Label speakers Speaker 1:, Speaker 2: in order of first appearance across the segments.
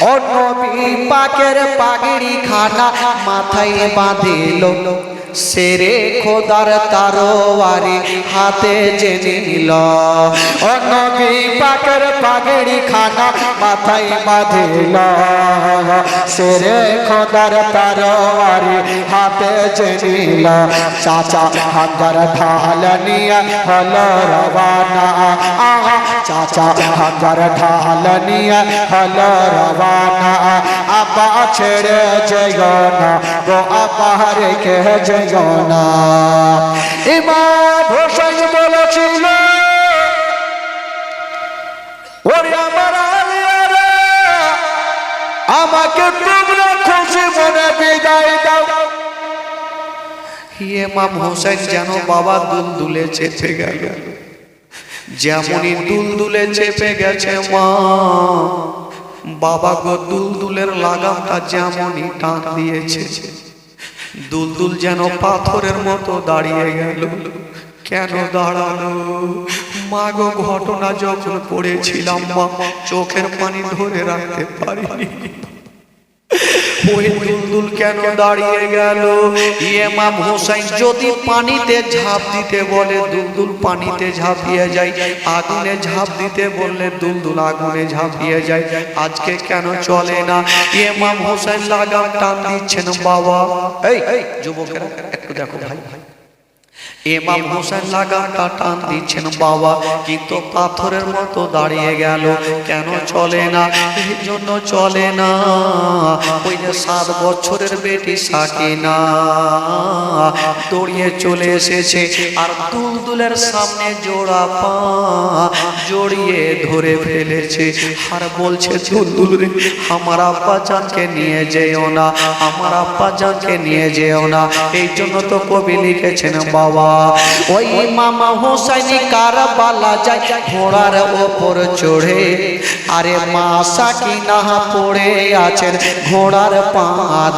Speaker 1: ও নবী পাকের পাগড়ি খানা মাথায় বাঁধিল। সেরে খোদার তারোয়ারি হাতে জেনে নিল। ও নবী পাকের পাগড়ি খানা মাথায় বাঁধিল সেরে খোদার তারোয়ারি হাতে জেনে নিল। চাচা হাজার ঢাল নিয়ে হলো রবানা আহা, চাচা হাজার ঢাল নিয়ে হলো রবানা আপা ছেড়ে যেও না গো আপা রেখে আমাকে তোমরা খুশি মনে বিদায় দাও। ইমাম হোসেন, যেন বাবা দুলদুলে চেপে গেল। যেমনই দুলদুলে চেপে গেছে মা, বাবা গো দুলদুলের লাগামটা যেমনই টান দিয়েছে। দুলদুল যেন পাথরের মতো দাঁড়িয়ে গেল। কেন দাঁড়াল? মাগো ঘটনা যখন পড়েছিলাম চোখের পানি ধরে রাখতে পারিনি। দুলদুল কেন দাঁড়িয়ে গেল? ইমাম হোসেন যদি পানিতে ঝাঁপ দিতে বলে দুলদুল পানিতে ঝাঁপিয়ে যায়। আগুনে ঝাঁপ দিতে বললে দুলদুল আগুনে ঝাঁপিয়ে যায়। আজকে কেন চলে না? ইমাম হোসেন লাগাম টান দিচ্ছেন, বাবা। এই, যুবকেরা, একটু দেখো ভাই। এমাম হোসেন লাগাটা টান দিচ্ছেন বাবা, কিন্তু পাথরের মতো দাঁড়িয়ে গেল। কেন চলে না? এই জন্য চলে না। ওই যে সাত বছরের বেটি সাকিনা দৌড়িয়ে চলে এসেছে, আর দুলদুলের সামনে জোড়া পা জড়িয়ে ধরে ফেলেছে। আর বলছে, দুলদুল রে, আমার আব্বা জানকে নিয়ে যেও না, আমার আব্বা জানকে নিয়ে যেও না। এই জন্য তো কবি লিখেছেন বাবা। ওই মামা হোসাইনি কারবালা যায় ঘোড়ার ওপর চড়ে। আরে মা সাকিনা পড়ে আছেন ঘোড়ার পা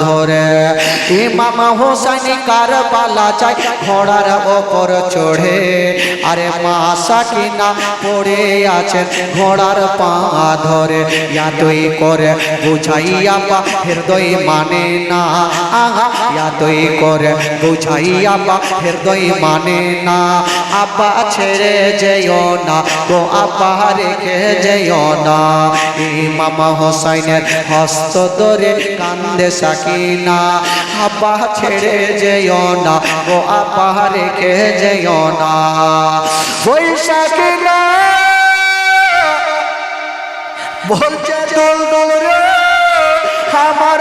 Speaker 1: ধরে। এ মামা হোসাইনি কারবালা যায় ঘোড়ার ওপর চড়ে। আরে মা সাকিনা পড়ে আছেন ঘোড়ার পা ধরে। ইয়াদই করে বুঝাইয়া পা হৃদয় মানে না। আহা ইয়াদই করে বুঝাইয়া পা হৃদয় মানে না। আব্বা ছেড়ে যেও না গো আব্বা রেখে যেও না। মামা হোসাইনের হস্ত ধরে কান্দে সাকিনা। আব্বা ছেড়ে যেও না গো আব্বা রেখে যেও না। ওই সাকিনা, বলছে, দোল দোল রে, আমার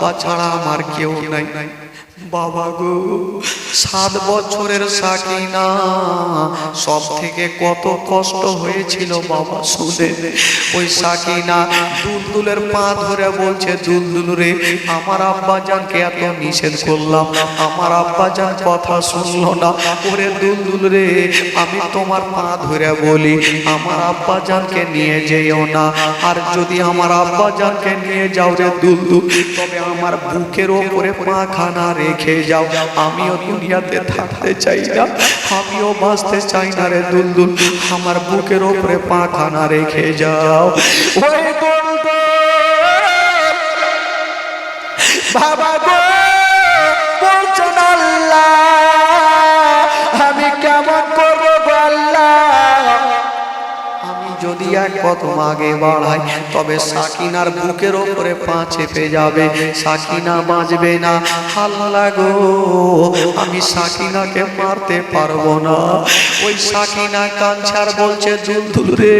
Speaker 1: আব্বা ছাড়া আমার কেউ নাই। বাবা গো, সাত বছরের সাকিনা। সব থেকে কত কষ্ট হয়েছিল বাবা শুনে। ওই সাকিনা দুলদুলের পা ধরে বলছে, দুলদুল রে, আমার আব্বা জানকে এত নিষেধ করলাম। আমার আব্বা জান কথা শুনলো না। ওরে দুলদুল রে, আমি তোমার পা ধরে বলি, আমার আব্বা জানকে নিয়ে যেও না। আর যদি আমার আব্বা জানকে নিয়ে যাও রে দুলদুল, তবে আমার বুকের ওপরে পাখানা রেখে যাও। আমিও দুনিয়াতে থাকতে চাই না। আমিও বাঁচতে চাই না রে দুলদুল। আমার বুকের ওপরে পাখানা রেখে যাও। বাবা গো বলছেন আমি কেমন যদি এক কদম আগে বাড়ায়, তবে সাকিনার বুকের ওপরে পা চেপে যাবে। সাকিনা বাঁচবে না। আল্লাহ গো, আমি সাকিনাকে মারতে পারব না। ওই সাকিনা কাঞ্চার বলছে দুলদুল রে,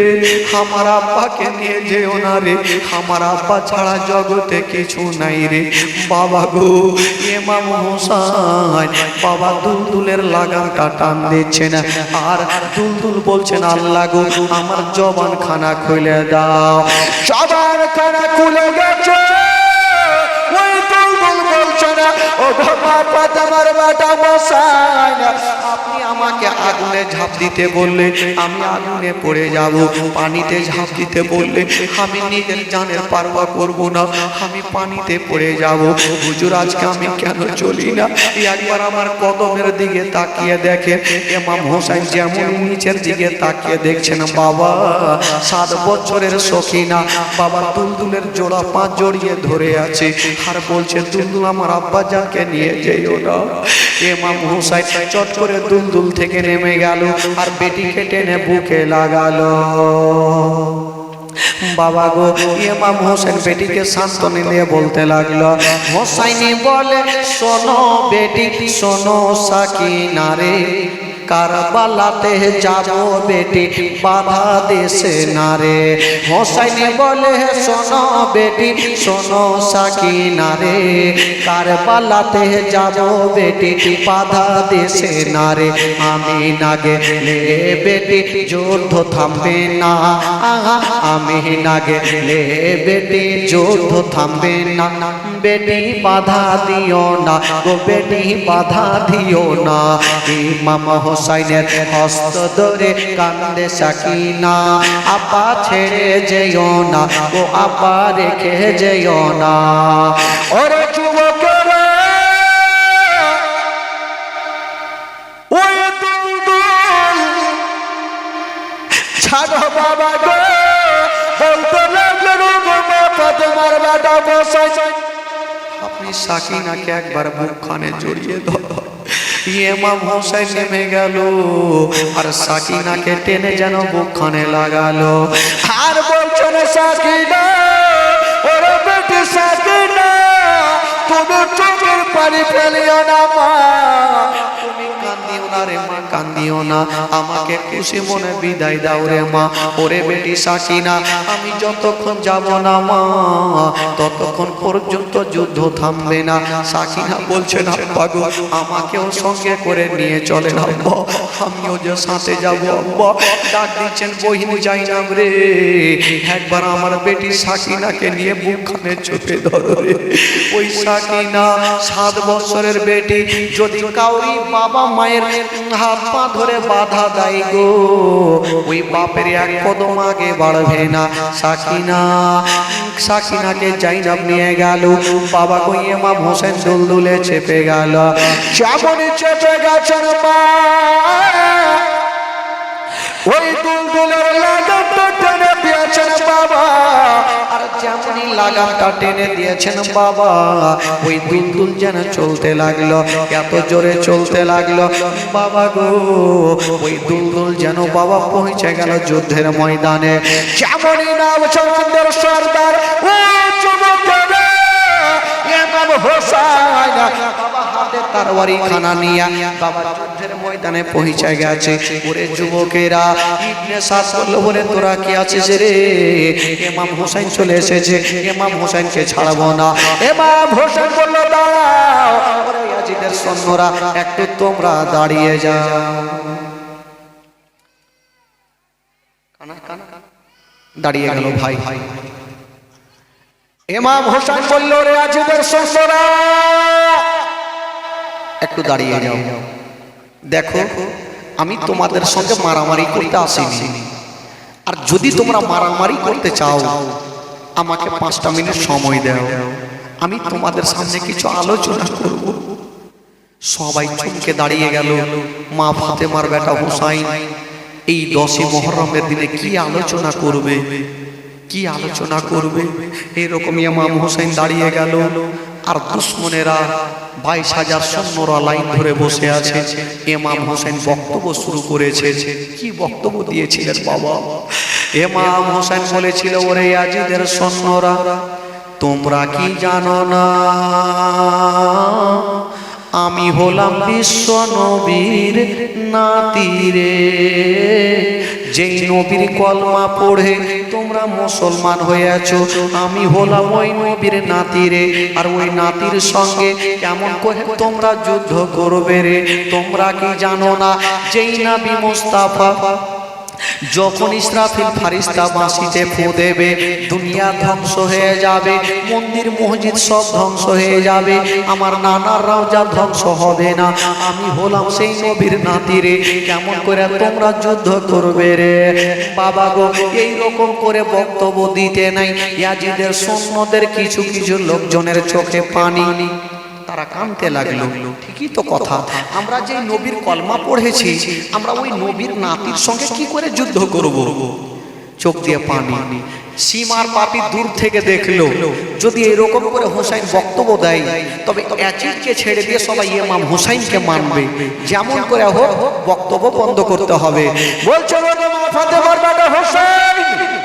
Speaker 1: আমার আব্বাকে নিয়ে যেও না রে। আমার আব্বা ছাড়া জগতে কিছু নাই রে। বাবা গো এমাম হোসাইন বাবা দুলদুলের লাগামটা টান দিচ্ছে না আর দুলদুল বলছেন, আল্লাহ গো, আমার জবান খানা খুলে দাও। সবার খানা খুলে গেছে। আপনি আমাকে আগুনে ঝাঁপ দিতে বললে, আমি আগুনে পড়ে যাব, পানিতে ঝাঁপ দিতে বললে, আমি নিজের জানের পারবা করব না, আমি পানিতে পড়ে যাব। হুজুর, আজকে আমি কেন চলি না? একবার আমার কদমের দিকে তাকিয়ে এমাম হোসেন যেমন নিচের দিকে তাকিয়ে দেখছেন, বাবা, সাত বছরের সখিনা, বাবা, দুলদুলের জোড়া পাঁচ জড়িয়ে ধরে আছে। আর বলছে, দুলদুল আমার আব্বা যাকে নিয়ে যেও না। ইমাম হুসাইন চট করে দুল দুল থেকে নেমে গেল আর বেটিকে টেনে বুকে লাগালো। বাবা গো, ইমাম হোসেন বেটিকে শান্তনি নিয়ে বলতে লাগল, হোসাইনি বলে, শোনো বেটি, শোনো সাকিনা রে কারবালাতে যাব বেটি, বাধা দেশে না রে। হোসাইনি বলে, শোনো বেটি, শোনো সাকিনা রে। কারবালাতে যাব বেটি, বাধা দেশে না রে। আমি না গেলে বেটি যুদ্ধ থামবে না। আমি না গেলে বেটি যুদ্ধ থামবে না। বেটি, বাধা দিও না গো, বেটি, বাধা দিও না। ইমাম হোসাইনের হস্ত ধরে কান্দে সাকিনা, আপা ছেড়ে যেও না গো, আপা রেখে যেও না। ওরে বসাই। আপনি সাকিনাকে একবার মুখখানে জড়িয়ে ধরো। ইমাম হোসেন নেমে গেল। আর সাকিনাকে টেনে যেন বুকখানে লাগালো। আর বলছেন সাকিনা ওরে বেটি সাকিনা, তুমি চোখের পানি ফেলিও না মা। না রে মা, কান্দিও না। আমাকে খুশি মনে বিদায় দাও রে মা। ওরে বেটি সাকিনা, আমি যতক্ষণ যাব না মা, ততক্ষণ পর্যন্ত যুদ্ধ থামবে না। সাকিনা বলছে, না, পাগল, আমাকেও সঙ্গে করে নিয়ে চলে না আমিও যে সাথে যাব আব্বা। ডাক দিচ্ছেন, বহিনী যাই না রে। একবার আমার বেটি সাকিনাকে নিয়ে বুকখানে চোখে ধরো রে। ওই সাকিনা, সাত বছরের বেটি, যদি কাউরি বাবা মায়ের হাত পা ধরে বাধা দেয় গো। ওই বাপের এক কদম আগে বাড়বে না। সাকিনা, সাকিনাকে জাইনাব নিয়ে গেল। বাবা কই মা হোসেন দুলদুলে চেপে গেল। চাপনে চেপে গেছেন মা, ওই দুলদুলের দিয়েছেন জোরে চলতে লাগল। বাবা গো, ওই যেন বাবা পৌঁছে গেল যুদ্ধের ময়দানে। যেমনই নাম চন্দ্র সর্দার হাতে খানা নিয়া বাবা যুদ্ধের ময়দানে পৌঁছে গেছে। ওরে যুবকেরা, ইবনে সাদ বলল বলে তোরা কি আছিস রে? ইমাম হোসেন চলে এসেছে। ইমাম হোসেনকে ছাড়বো না। ইমাম হোসেন বলল, দাঁড়াও। ওরে ইয়াজিদের সৈন্যরা, একটু তোমরা দাঁড়িয়ে যাও। দাঁড়িয়ে গেল ভাই। ভাই ইমাম হোসেন বলল রে আজিদের সৈন্যরা একটু দাঁড়িয়ে যাও। দেখো আমি তোমাদের সঙ্গে মারামারি করতে আসিনি। আর যদি তোমরা মারামারি করতে চাও আমাকে পাঁচটা মিনিট সময় দাও। আমি তোমাদের সামনে কিছু আলোচনা করব। সবাই চমকে দাঁড়িয়ে গেল। মা ফাতেমার বেটা হুসাইন। এই দশই মহরমের দিনে কি আলোচনা করবে? কি আলোচনা করবে? এরকম ইমাম হোসেন দাঁড়িয়ে গেল। আর দুশ্মনেরা বাইশ হাজার সৈন্যরা লাইন ধরে বসে আছে। ইমাম হোসেন বক্তব্য শুরু করেছে। কি বক্তব্য দিয়েছিলেন বাবা? ইমাম হোসেন বলেছিল, ওরে আজিদের সৈন্যরা, তোমরা কি জানো না? আমি হলাম বিশ্ব নবীর নাতিরে যেই নবীর কলমা পড়ে তোমরা মুসলমান হয়েছ। আমি হলাম ওই নবীর নাতিরে আর ওই নাতির সঙ্গে কেমন করে তোমরা যুদ্ধ করবে রে? তোমরা কি জানো না? যেই নাবি মুস্তাফা যখন ইসরাফিল ফারিস্তা বাঁশিতে ফু দেবে, দুনিয়া ধ্বংস হয়ে যাবে, মন্দির, মসজিদ সব ধ্বংস হয়ে যাবে, আমার নানার রাজা ধ্বংস হবে না। আমি হলাম সেই নবীর নাতিরে কেমন করে তোমরা যুদ্ধ করবে রে? বাবা গো, এই রকম করে বক্তব্য দিতে নাই। ইয়াজিদের সৈন্যদের কিছু কিছু লোকজনের চোখে পানি। তারা কানতে লাগল। ঠিকই তো কথা। আমরা যে নবীর কলমা পড়েছি আমরা ওই নবীর নাতির সঙ্গে কি করে যুদ্ধ করব? চোখ দিয়ে পানি। সীমার পাপি দূর থেকে দেখল। যদি এরকম করে হোসাইন বক্তব্য দেয় তবে অ্যাজিদকে ছেড়ে দিয়ে সবাই ইমাম হোসাইনকে মানবে। যেমন করে হোক বক্তব্য বন্ধ করতে হবে। বলছে হোসাইন।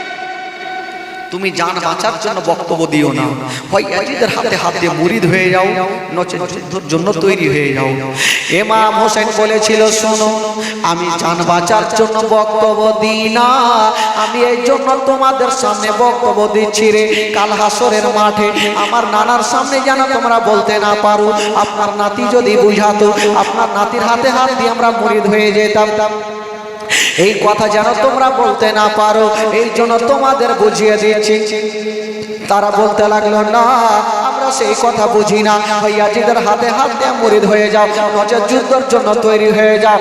Speaker 1: তুমি জান বাঁচার জন্য বক্তব্য দিও না। হয় ইয়াজিদের হাতে হাত দিয়ে মুরিদ হয়ে যাও নচে যুদ্ধের জন্য তৈরি হয়ে যাও। এমাম হোসেন বলেছিল, শোনো, আমি জান বাঁচার জন্য বক্তব্য দিই না। আমি এই জন্য তোমাদের সামনে বক্তব্য দিচ্ছি রে। কাল হাসরের মাঠে আমার নানার সামনে যেন তোমরা বলতে না পারো। আপনার নাতি যদি বুঝাতো, আপনার নাতির হাতে হাত দিয়ে আমরা মুরিদ হয়ে যেতাম। এই কথা যেন তোমরা বলতে না পারো, এই জন্য তোমাদের বুঝিয়ে দিচ্ছি তারা বলতে লাগল, না, আমরা সেই কথা বুঝি না। ইয়াজিদের হাতে হাত মরিদ হয়ে যাও নজর যুদ্ধের জন্য তৈরি হয়ে যাও।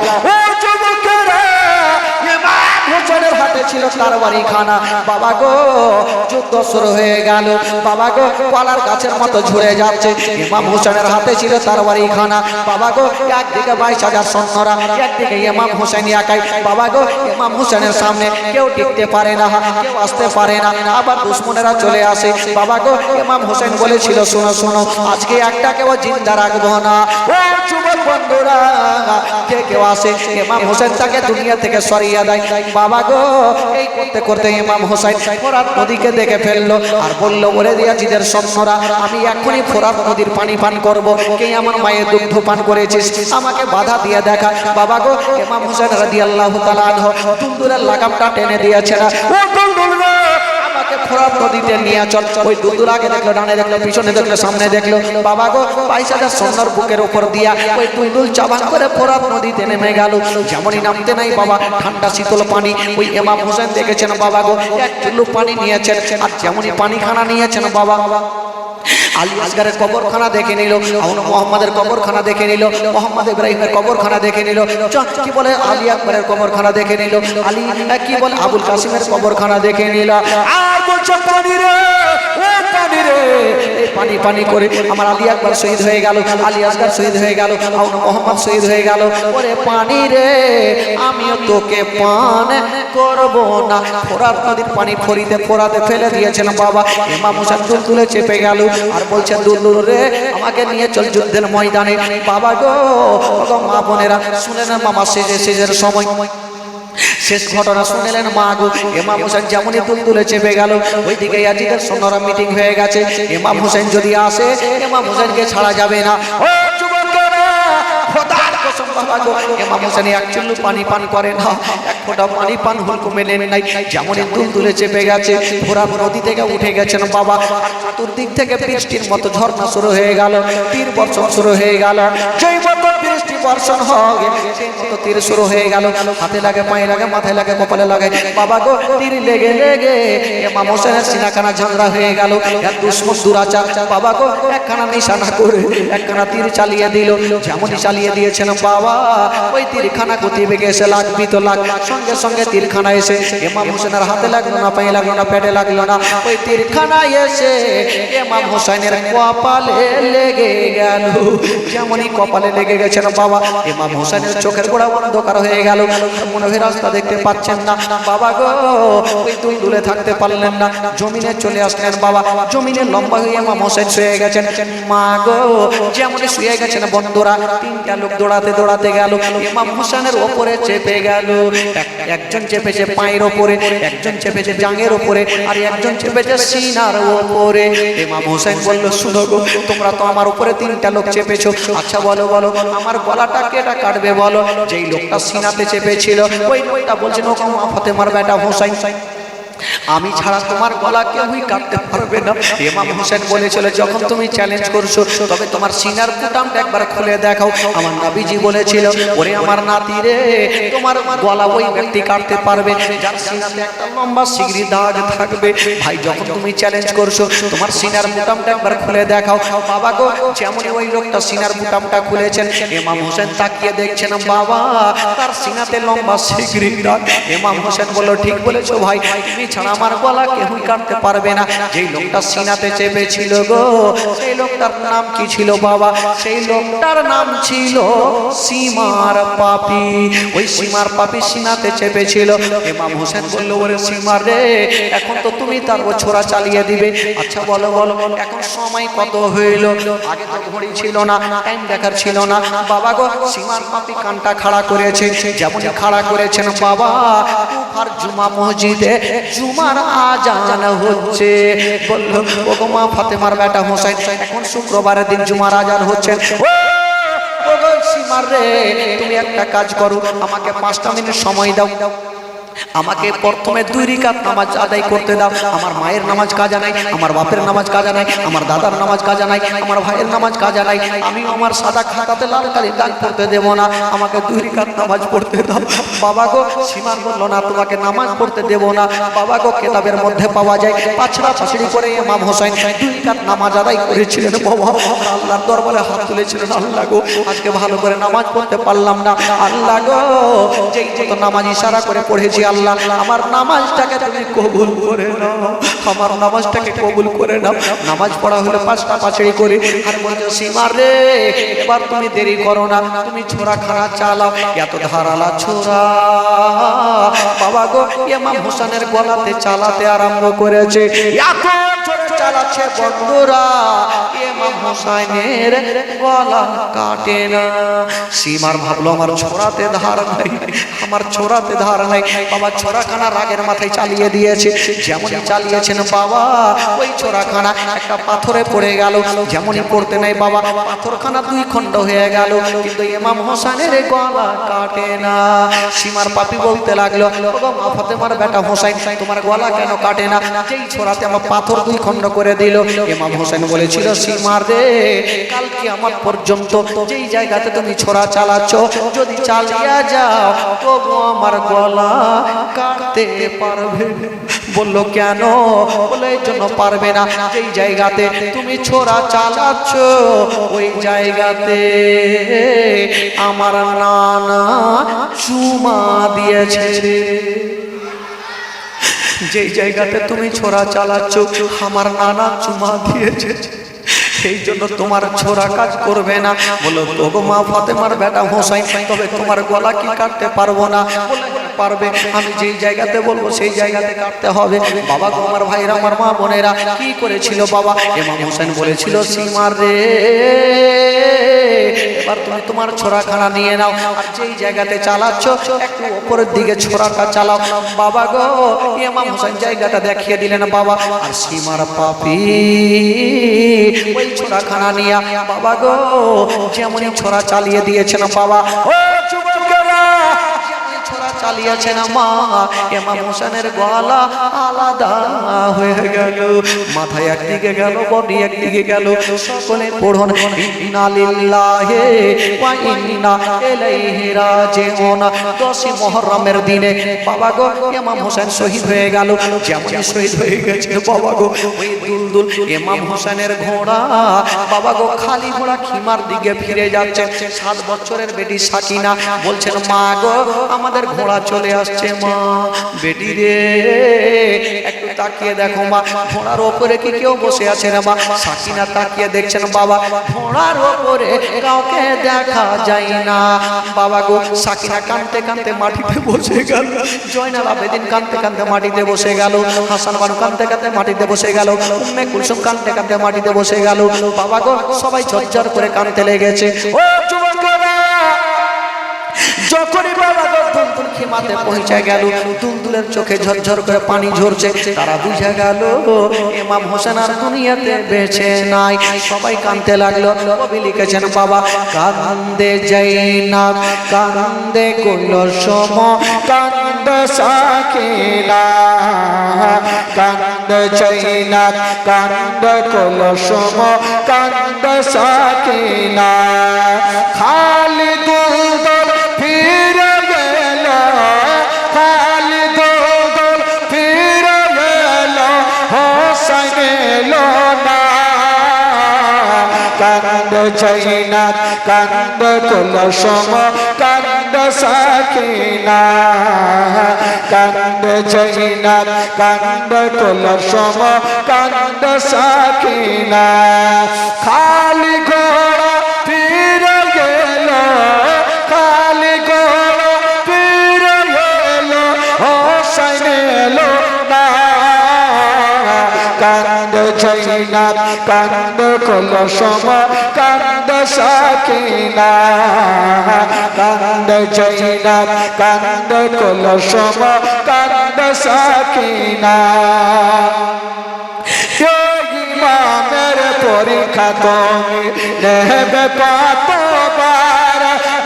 Speaker 1: হাতে ছিল তার বাড়ি খানা। বাবা গো, যুদ্ধ শুরু হয়ে গেল। বাবা গো কলার গাছের মতো ঝরে যাচ্ছে। ইমাম হোসেনের হাতে ছিল তার বাড়ি খানা। বাবা গো, একদিকে বাইশ হাজার সৈন্যরা, একদিকে ইমাম হোসেন একাই। বাবা গো, ইমাম হোসেনের সামনে কেউ টিকতে পারে না, কেউ আসতে পারে না। আবার দুশ্মনেরা চলে আসে। বাবা গো, ইমাম হোসেন বলেছিল, শোনো শোনো, আজকে একটা কেউ জিন্দা রাখব না। বন্ধুরা, কে কেউ আসে? ইমাম হোসেন তাকে দুনিয়া থেকে সরিয়ে দেয়। বাবা গো এই করতে করতে ইমাম হোসাইন ফোরাত নদীকে দেখে ফেলল আর বলল বলে দিয়াছিদের সৈন্যরা, আমি এখনই ফোরাত নদীর পানি পান করব। কে আমার মায়ের দুগ্ধ পান করেছিস? আমাকে বাধা দিয়ে দেখা। বাবা গো, ইমাম হোসেন রাদিয়াল্লাহু তাআলা আনহু তুলদুলের লাগামটা টেনে দিয়েছে না ও তুলদুল গো, আমাকে ফোরাত নদীতে নিয়ে চল। ওই দুদুর আগে দেখল, ডানে দেখল, পিছনে দেখল, সামনে দেখল। বাবা গো হাজার সন্ন্যার বুকের উপর দিয়া ওই দুলদুল চাবান করে ফোরাত নদীতে নেমে গেল। যেমনই নামতে নাই বাবা, ঠান্ডা শীতল পানি। ওই এমাম হোসেন দেখেছেন বাবা গো, এক চুল্লু পানি নিয়েছেন। আর যেমনই পানি খানা নিয়েছেন বাবা। আলী আসগারের কবরখানা দেখে নিল আউন মোহাম্মদের কবরখানা দেখে নিল, মোহাম্মদ ইব্রাহিমের কবরখানা দেখে নিল। কি বলে আলী আকবরের কবরখানা দেখে নিল? আলী কি বলে আবুল কাসিমের কবরখানা দেখে নিল? আর বলছো পানি পানি করে আমার আলী আকবর শহীদ হয়ে গেল, আলী আসগার শহীদ হয়ে গেল আউন মোহাম্মদ শহীদ হয়ে গেল। ওরে পানি রে, আমিও তোকে পান করব না। ফোরাত নদীর পানি ফরিতে ফোরাতে ফেলে দিয়েছেন বাবা। হোসেন দুল তুলে চেপে গেল আর বলছেন দুল রে, আমাকে নিয়ে চল যুদ্ধের ময়দানে। বাবা গো গো মা বোনেরা, শুনে না মামা সেজে, সেজের সময়। শেষ ঘটনা শুনলেন মা গো। ইমাম হোসেন যেমনই দুল তুলে চেপে গেল ওই ওইদিকে ইয়াজিদের সৈন্যরা মিটিং হয়ে গেছে। ইমাম হোসেন যদি আসে, ইমাম হোসেনকে ছাড়া যাবে না। হোসেন এক পানি পান করে না, এক ফোঁটা পানি পান চেপে গেছে নদী থেকে উঠে বাবা। চতুর্দিক থেকে বৃষ্টির মতো ঝর্ণা শুরু হয়ে গেল তীর বর্ষণ শুরু হয়ে গেল। যেই মতো বৃষ্টি বর্ষণ হবে সেই মতো তীর শুরু হয়ে গেল। হাতে লাগে, পায়ে লাগে, মাথায় লাগে, কপালে লাগে। বাবা গো, তীর লেগে লেগে। ইমাম হোসেনের সিনাখানা ঝগড়া হয়ে গেল। এক দুশ্মন, দুরাচার। বাবা গো, একখানা নিশানা করে, একখানা তীর চালিয়ে দিল। যেমনই চালিয়ে দিয়েছেন বাবা, ওই তীরখানা গতি বেগে এসে লাগবি তো লাগ। সঙ্গে সঙ্গে তীরখানা এসে ইমাম হোসেনের হাতে লাগল না, পায়ে লাগল না, পেটে লাগল না। ওই তীরখানা এসে ইমাম হোসেনের কপালে লেগে গেল। যেমনই কপালে লেগে গেছেন বাবা ইমাম হোসেনের চোখের গোড়া অন্ধকার হয়ে গেল। মনে হয় রাস্তা দেখতে পাচ্ছেন না। বাবা গো, ওই তুই দূরে থাকতে পারলেন না। জমিনে চলে আসলেন বাবা। জমিনে লম্বা হয়ে ইমাম হোসেন শুয়ে গেছেন। মা গো যেমন শুয়ে গেছেন বন্ধুরা, তিনটা লোক দৌড়াতে দৌড়াতে গেল। ইমাম হোসেনের ওপরে চেপে গেল। একজন চেপেছে পায়ের ওপরে, একজন চেপেছে জাঙের ওপরে, আর একজন চেপেছে সিনার ওপরে। ইমাম হোসেন বলল, শুনো গো, তোমরা তো আমার উপরে তিনটা লোক চেপেছো। আচ্ছা বলো বলো, আমার গলাটা কেটা কাটবে বলো। যেই লোকটা সিনাতে চেপেছিল, ওই লোকটা বলছে ও মা, ফতেমার বেটা হোসাইন। আমি ছাড়া তোমার গলা কেউই কাটতে পারবে না। ইমাম হোসেন বলেছিল, যখন তুমি চ্যালেঞ্জ করছ, তবে তোমার সিনার বুটামটা একবার খুলে দেখাও। আমার নবীজি বলেছিল, ওরে আমার নাতি রে, তোমার গলা ওই ব্যক্তি কাটতে পারবে যার সিনাতে একটা লম্বা সিগড়ি দাগ থাকবে। ভাই, যখন তুমি চ্যালেঞ্জ করছ, তোমার সিনার বুটামটা একবার খুলে দেখাও। বাবা গো যেমন ওই লোকটা সিনার বুটামটা খুলেছেন, ইমাম হোসেন তাকিয়ে দেখছেন, বাবা, তার সিনাতে লম্বা সিগড়ি দাগ। ইমাম হোসেন বলল, ঠিক বলেছ ভাই, তুমি ছাড়া আমার গলা কেউই কাটতে পারবে না। যেই লোকটা সিনাতে চেপেছিল গো, সেই লোকটার নাম কি ছিল বাবা? সেই লোকটার নাম ছিল সীমার পাপি। ওই সীমার পাপি সিনাতে চেপেছিল। ইমাম হোসেন বলল, ওরে সীমার রে, এখন তো তুমি তার ছোড়া চালিয়ে দিবে। আচ্ছা বলো বলো, এখন সময় কত হইল? আগে তো ঘড়ি ছিল না টাইম দেখার ছিল না। বাবা গো, সীমার পাপি কানটা খাড়া করেছে। যেমন খাড়া করেছেন বাবা আর জুমা মসজিদে জুমার আজান হচ্ছে। বলল, ওগো মা, ফাতেমার বেটা হোসেন এখন শুক্রবারের দিন জুমার আজান হচ্ছে। ও সীমার রে, তুমি একটা কাজ করো, আমাকে পাঁচটা মিনিট সময় দাও। আমাকে প্রথমে দুই রিকাত নামাজ আদায় করতে দাও। আমার মায়ের নামাজ কাজা নাই, আমার বাপের নামাজ কাজা নাই, আমার দাদার নামাজ কাজা নাই, আমার ভাইয়ের নামাজ কাজা নাই। আমি আমার সাদা খাতাতে লাল কালি দাগ পড়তে দেবো না। আমাকে দুই রিকাত নামাজ পড়তে দাও। বাবা গো সীমার বলল, না, তোমাকে নামাজ পড়তে দেবো না। বাবা গো, কেতাবের মধ্যে পাওয়া যায় পাছড়া পাছড়ি করে ইমাম হোসেন দুই রিকাত নামাজ আদায় করেছিলেন। বাবা আল্লাহর দরবারে হাত তুলেছিলেন। আল্লাহ গো, আজকে ভালো করে নামাজ পড়তে পারলাম না। আল্লাহ গো, যেই নামাজ ইশারা করে পড়েছি আল্লাহ, আমার নামাজটাকে তুমি কবুল করে নাও। আমার নামাজটাকে কবুল করে নাও। নামাজ পড়া হলে পাঁচটা পাঁচড়ি করে। আর বলছো, সীমা রে, এবার তুমি দেরি করো না, তুমি ছোড়া খাড়া চালাও। এত ধারালা ছোড়া। বাবা গো ইমাম হোসেনের গলাতে চালাতে আরম্ভ করেছে। এত বন্ধুরা হোসেনের গলা কাটে না। সীমার ভাবলো, আমার ছোড়াতে ধার নাই, আমার ছোড়াতে ধার নাই। বাবা ছোড়াখানা রাগের মাথায় চালিয়ে দিয়েছে। চালিয়েছেন বাবা, ওই ছোড়াখানা একটা পাথরে পড়ে গেল। যেমনই পড়তে নাই বাবা, পাথরখানা দুই খণ্ড হয়ে গেল। কিন্তু ইমাম হোসেনের গলা কাটে না। সীমার পাপি বলতে লাগল, "ওগো মা ফাতেমার বেটা হোসেন তোমার গলা কেন কাটে না? যেই ছোড়াতে আমার পাথর দুই খণ্ড করে দিল। ইমাম হোসেন বলেছিল সীমার রে কালকে আমার পর্যন্ত যেই জায়গাতে তুমি ছোড়া চালাচ্ছ, যদি চালিয়ে যাও, তবু আমার গলা কাটতে পারবে। বলল, কেন? বলে, এই জন্য পারবে না। যেই জায়গাতে তুমি ছোড়া চালাচ্ছ, ওই জায়গাতে আমার নানা চুমা দিয়েছে। যেই জায়গাতে তুমি ছোড়া চালাচ্ছ, আমার নানা চুমা দিয়েছে। সেই জন্য তোমার ছোড়া কাজ করবে না। বলো তোগো মা ফাতেমার বেটা হোসাইন তবে তোমার গলা কি কাটতে পারব না? পারবে। আমি যেই জায়গাতে বলব, সেই জায়গাতে কাটতে হবে। বাবা গো, আমার ভাইরা আমার মা বোনেরা কি করেছিল বাবা? এমাম হোসেন বলেছিল, সীমার রে। এবার তুমি তোমার ছোড়াখানা নিয়ে নাও। আর যেই জায়গাতে চালাচ্ছ, একটু ওপরের দিকে ছোড়াটা চালাও। বাবা গো, ইমাম হোসেন জায়গাটা দেখিয়ে দিলেন বাবা। আর সীমার পাপি ওই ছোড়াখানা নিয়ে, বাবা গো, যেমনই ছোড়া চালিয়ে দিয়েছেন বাবা। ও চালিয়েছেন মা। এমাম হোসেনের গলা আলাদা হয়ে গেল। মাথায় একদিকে গেল, বডি একদিকে গেল। সকলে পড়ুন দিনে বাবা গো, ইমাম হোসেন শহীদ হয়ে গেল। যেমন শহীদ হয়ে গেছে বাবা গো, ওই দুলদুল ইমাম হোসেনের ঘোড়া। বাবা গো, খালি ঘোড়া খিমার দিকে ফিরে যাচ্ছে। সাত বছরের বেটি সাকিনা বলছেন, মা গো, আমাদের ঘোড়া চলে আসছে মা। বেটি রে, একটু তাকিয়ে দেখো মা। ঘোড়ার ওপরে কি কেউ বসে আছে না মা? সাকিনা তাকিয়ে দেখছেন বাবা। ঘোড়ার ওপরে কাউকে দেখা যায় না। বাবা গো, সাকিনা কানতে কানতে মাটিতে বসে গেল। জয়নাল আবেদিন কানতে কানতে মাটিতে বসে গেল। হাসান বানু কানতে কানতে মাটিতে বসে গেল। উম্মে কুলসুম কানতে কানতে মাটিতে বসে গেল। বাবা গো, সবাই ঝরঝর করে কানতে লেগেছে। ও দুলদুল পৌঁছে গেল। দুলদুলের চোখে ঝরঝর করে পানি ঝরছে। তারা বুঝে গেল, ইমাম হোসেন আর দুনিয়াতে বেঁচে নাই। সবাই কানতে লাগল। কবি লিখেছেন, বাবা কান্দে যাই না। কান্দে কইল সম কান্দ সাকিলা।
Speaker 2: চৈনা কান্দ কলসম কান্দ সাকিনা খালি চৈনা কান্দ কলসম কান্দ সাকিনা। কান্দ চৈনা কান্দ কলসম কান্দ সাকিনা। খালি চৈনা কান্দ কলসম কান্দ সাকিনা। কান্দ চৈনা কান্দ কলসম কান্দ সাকিনা। ইমামের পরীক্ষা তুমি নেবে কতবার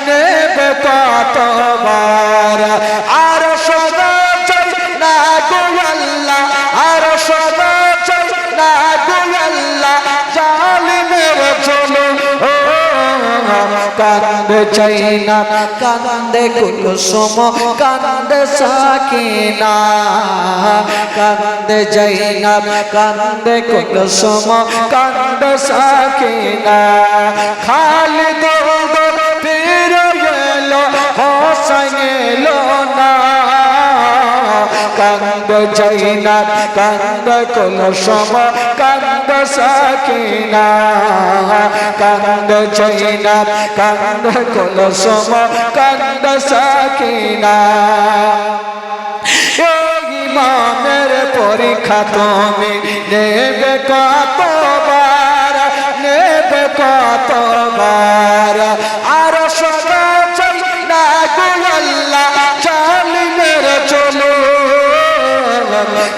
Speaker 2: নেবে কতবার। আর সদা চাই না গোয়াল্লা কান্দে চাই না
Speaker 1: কান্দে কুলসুম, কান্দে সাকিনা, কান্দে চাইনা কান্দে কুলসুম,
Speaker 2: কান্দে সাকিনা। খালি দৌদ ফির গেল হোসাইন এলো কান্দ জৈনা কান্দ কলসম কান্দ সাকিনা। কান্দ জৈনা কান্দ কলসম কান্দ সাকিনা। ইমামের পরীক্ষা তুমি নেবে কতবার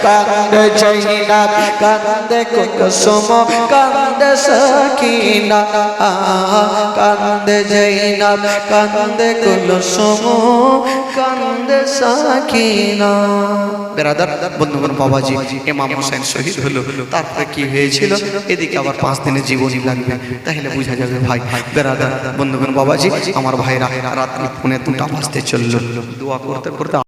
Speaker 2: কান্দে চাইনা
Speaker 1: কান্দে কুলসুম কান্দে সাকিনা কান্দে জৈনব কান্দে কুলসুম কান্দে সাকিনা বেরাদার বন্ধুগণ বাবাজি ইমাম হোসেন শহীদ হলো তারপরে কি হয়েছিল এদিকে আবার পাঁচ দিনের জীবনী লাগবে তাহলে বোঝা যাবে ভাই বেরাদার বন্ধুগণ বাবাজি আমার ভাইরা রাত পৌনে দুটা বাজতে চলল দোয়া করতে করতে